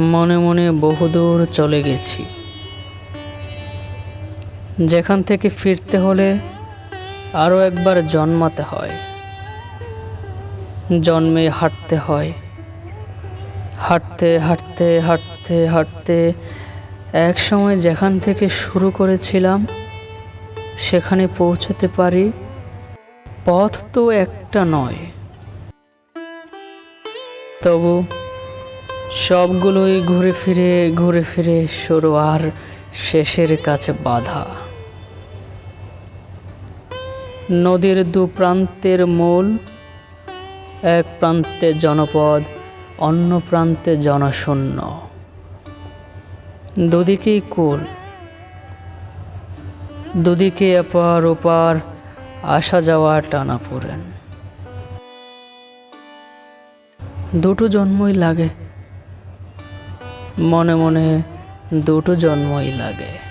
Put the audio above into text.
মনে মনে বহুদূর চলে গেছি। যেখান থেকে ফিরতে হলে আরও একবার জন্মাতে হয়। জন্মে হাঁটতে হয়। হাঁটতে হাঁটতে হাঁটতে হাঁটতে এক সময় যেখান থেকে শুরু করেছিলাম, সেখানে পৌঁছতে পারি, পথ তো একটা নয়। তবু সবগুলোই ঘুরে ফিরে ঘুরে ফিরে শুরু আর শেষের কাছে বাধা। নদীর দু প্রান্তের মূল, এক প্রান্তে জনপদ, অন্য প্রান্তে জনশূন্য। দুদিকেই কুল, দুদিকে এপার ওপার আসা যাওয়া টানা পড়েন দুটো জন্মই লাগে মনে মনে দুটো জন্মই লাগে।